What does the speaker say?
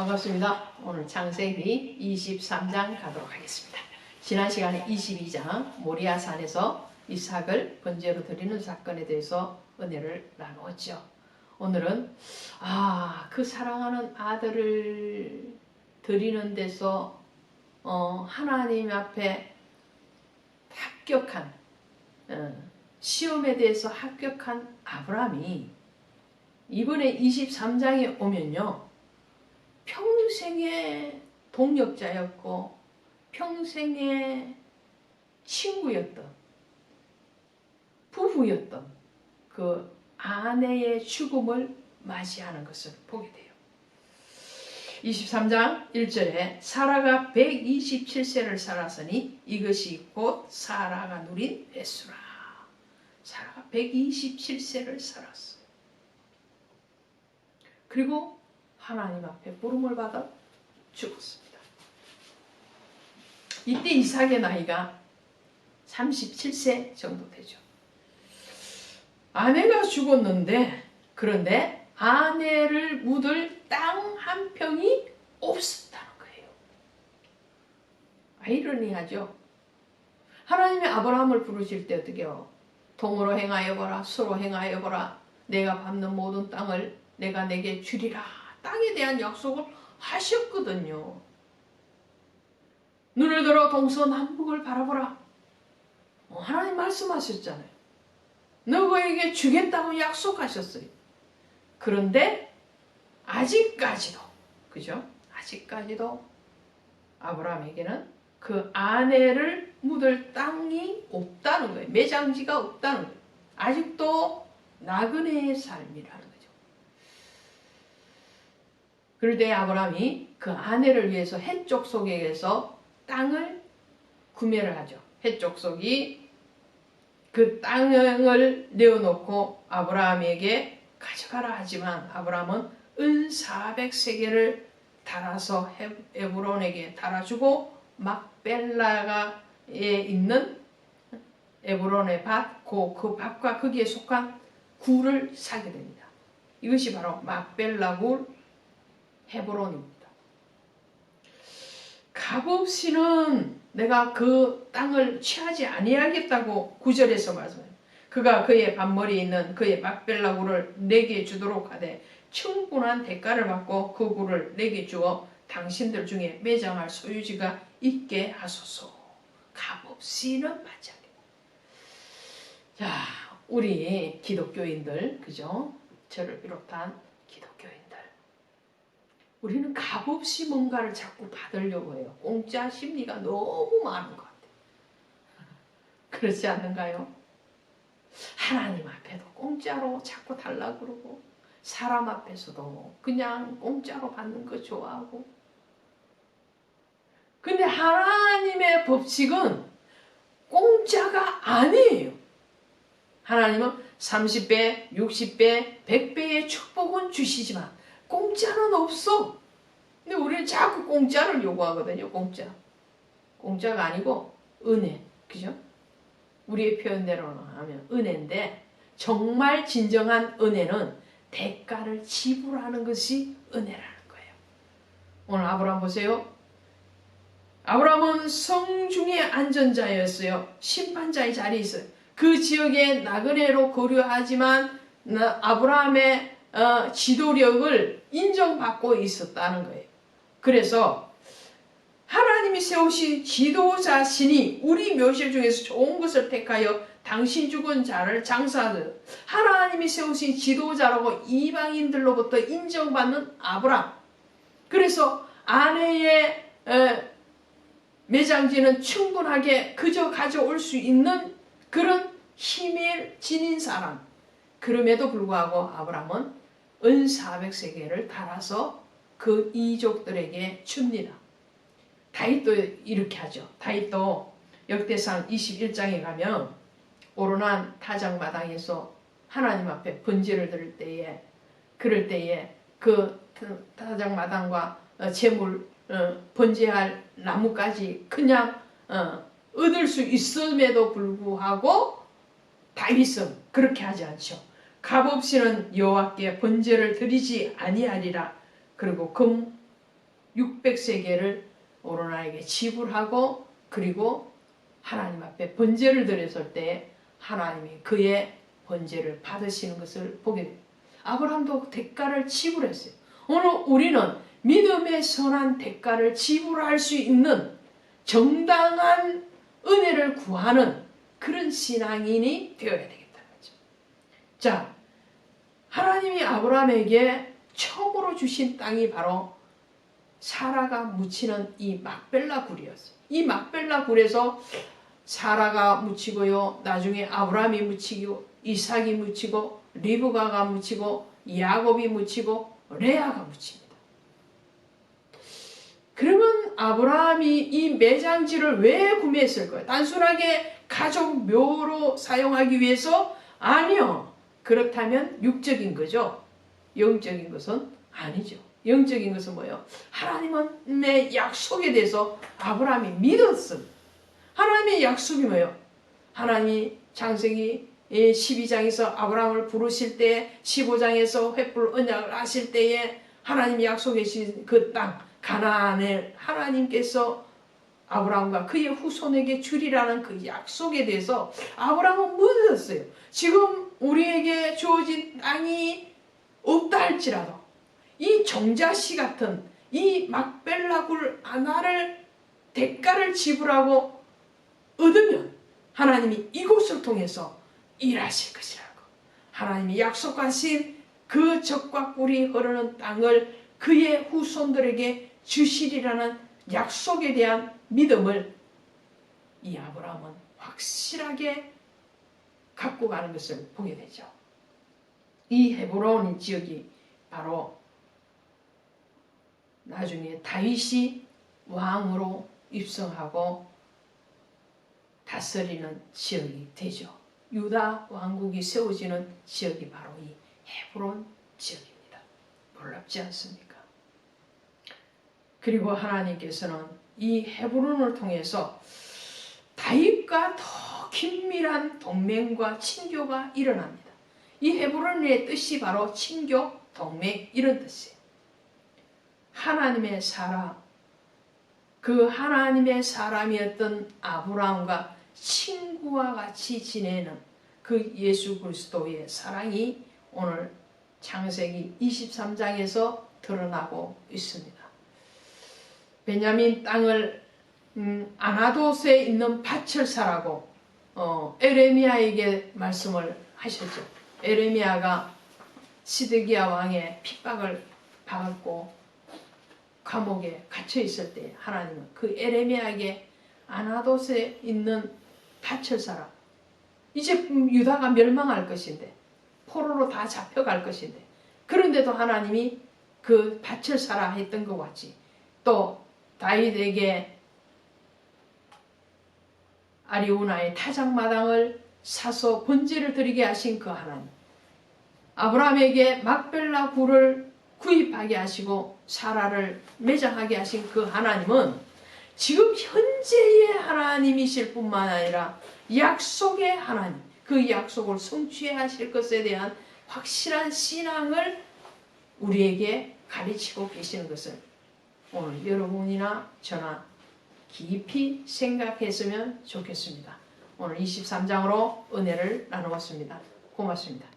반갑습니다. 오늘 창세기 23장 가도록 하겠습니다. 지난 시간에 22장 모리아산에서 이삭을 번제로 드리는 사건에 대해서 은혜를 나누었죠. 오늘은 아, 그 사랑하는 아들을 드리는 데서 어, 하나님 앞에 합격한 어, 시험에 대해서 합격한 아브라함이 이번에 23장에 오면요. 평생의 동력자였고 평생의 친구였던 부부였던 그 아내의 죽음을 맞이하는 것을 보게 돼요. 23장 1절에 사라가 127세를 살았으니 이것이 곧 사라가 누린 횟수라. 사라가 127세를 살았어요. 그리고 하나님 앞에 부름을 받아 죽었습니다. 이때 이삭의 나이가 37세 정도 되죠. 아내가 죽었는데 그런데 아내를 묻을 땅 한 평이 없었다는 거예요. 아이러니하죠. 하나님이 아브라함을 부르실 때 어떻게요? 동으로 행하여 보라, 수로 행하여 보라. 내가 밟는 모든 땅을 내가 내게 주리라. 땅에 대한 약속을 하셨거든요. 눈을 들어 동서남북을 바라보라. 어, 하나님 말씀하셨잖아요. 너희에게 주겠다고 약속하셨어요. 그런데 아직까지도 그죠? 아직까지도 아브라함에게는 그 아내를 묻을 땅이 없다는 거예요. 매장지가 없다는 거예요. 아직도 나그네의 삶이라는. 그럴 때 아브라함이 그 아내를 위해서 해쪽 속에서 땅을 구매를 하죠. 해쪽 속이 그 땅을 내어놓고 아브라함에게 가져가라 하지만 아브라함은 은 400세계를 달아서 에브론에게 달아주고 막벨라가에 있는 에브론의 밭, 그, 그 밭과 거기에 속한 굴을 사게 됩니다. 이것이 바로 막벨라 굴 헤브론입니다. 값없이는 내가 그 땅을 취하지 아니하겠다고 구절에서 말씀해요. 그가 그의 밭머리에 있는 그의 막벨라굴을 내게 주도록 하되 충분한 대가를 받고 그 굴을 내게 주어 당신들 중에 매장할 소유지가 있게 하소서. 값없이는 않겠다. 자, 우리 기독교인들, 그죠? 저를 비롯한. 우리는 값없이 뭔가를 자꾸 받으려고 해요. 공짜 심리가 너무 많은 것 같아요. 그렇지 않는가요? 하나님 앞에도 공짜로 자꾸 달라 그러고 사람 앞에서도 그냥 공짜로 받는 거 좋아하고 근데 하나님의 법칙은 공짜가 아니에요. 하나님은 30배, 60배, 100배의 축복은 주시지만 공짜는 없어. 근데 우리는 자꾸 공짜를 요구하거든요. 공짜. 공짜가 아니고 은혜. 그죠? 우리의 표현대로는 하면 은혜인데 정말 진정한 은혜는 대가를 지불하는 것이 은혜라는 거예요. 오늘 아브라함 보세요. 아브라함은 성중의 안전자였어요. 심판자의 자리에 있어요. 그 지역의 나그네로 거류하지만 아브라함의 어, 지도력을 인정받고 있었다는 거예요. 그래서 하나님이 세우신 지도자 신이 우리 묘실 중에서 좋은 것을 택하여 당신 죽은 자를 장사하듯 하나님이 세우신 지도자라고 이방인들로부터 인정받는 아브람. 그래서 아내의 매장지는 충분하게 그저 가져올 수 있는 그런 힘을 지닌 사람. 그럼에도 불구하고 아브람은 은 400세계를 달아서 그 이족들에게 줍니다. 다윗도 이렇게 하죠. 다윗도 역대상 21장에 가면 오르난 타작마당에서 하나님 앞에 번제를 드릴 때에 그럴 때에 그 타작마당과 재물 어, 번제할 나무까지 그냥 어, 얻을 수 있음에도 불구하고 다윗은 그렇게 하지 않죠. 값없이는 여호와께 번제를 드리지 아니하리라. 그리고 금 600세계를 오로나에게 지불하고 그리고 하나님 앞에 번제를 드렸을 때 하나님이 그의 번제를 받으시는 것을 보게 됩니다. 아브라함도 대가를 지불했어요. 오늘 우리는 믿음의 선한 대가를 지불할 수 있는 정당한 은혜를 구하는 그런 신앙인이 되어야 거죠. 자, 하나님이 아브라함에게 처음으로 주신 땅이 바로 사라가 묻히는 이 막벨라 굴이었어요. 이 막벨라 굴에서 사라가 묻히고요. 나중에 아브라함이 묻히고 이삭이 묻히고 리브가가 묻히고 야곱이 묻히고 레아가 묻힙니다. 그러면 아브라함이 이 매장지를 왜 구매했을 거예요? 단순하게 가족 묘로 사용하기 위해서? 아니요. 그렇다면 육적인 거죠. 영적인 것은 아니죠. 영적인 것은 뭐예요? 하나님의 약속에 대해서 아브라함이 믿었음. 하나님의 약속이 뭐예요? 하나님이 창세기 12장에서 아브라함을 부르실 때 15장에서 횃불 언약을 하실 때에 하나님이 약속해 주신 그 땅 가나안을 하나님께서 아브라함과 그의 후손에게 주리라는 그 약속에 대해서 아브라함은 믿었어요. 지금 우리에게 주어진 땅이 없다 할지라도 이 정자씨 같은 이 막벨라굴 하나를 대가를 지불하고 얻으면 하나님이 이곳을 통해서 일하실 것이라고. 하나님이 약속하신 그 적과 꿀이 흐르는 땅을 그의 후손들에게 주시리라는 약속에 대한 믿음을 이 아브라함은 확실하게 갖고 가는 것을 보게 되죠. 이 헤브론 지역이 바로 나중에 다윗이 왕으로 입성하고 다스리는 지역이 되죠. 유다 왕국이 세워지는 지역이 바로 이 헤브론 지역입니다. 놀랍지 않습니까? 그리고 하나님께서는 이 헤브론을 통해서 다윗과 더 긴밀한 동맹과 친교가 일어납니다. 이 헤브론의 뜻이 바로 친교, 동맹 이런 뜻이에요. 하나님의 사람, 그 하나님의 사람이었던 아브라함과 친구와 같이 지내는 그 예수 그리스도의 사랑이 오늘 창세기 23장에서 드러나고 있습니다. 베냐민 땅을 음, 아나도스에 있는 밭을 사라고 어, 에레미야에게 말씀을 하셨죠. 에레미야가 시드기야 왕의 핍박을 받고 감옥에 갇혀 있을 때 하나님은 그 에레미야에게 아나도스에 있는 밭을 사라. 이제 유다가 멸망할 것인데 포로로 다 잡혀갈 것인데 그런데도 하나님이 그 밭을 사라 했던 것 같이 또 다윗에게 아리우나의 타작마당을 사서 번제를 드리게 하신 그 하나님. 아브라함에게 막벨라 굴을 구입하게 하시고 사라를 매장하게 하신 그 하나님은 지금 현재의 하나님이실 뿐만 아니라 약속의 하나님, 그 약속을 성취해 하실 것에 대한 확실한 신앙을 우리에게 가르치고 계시는 것을 오늘 여러분이나 저나 깊이 생각했으면 좋겠습니다. 오늘 23장으로 은혜를 나누었습니다. 고맙습니다.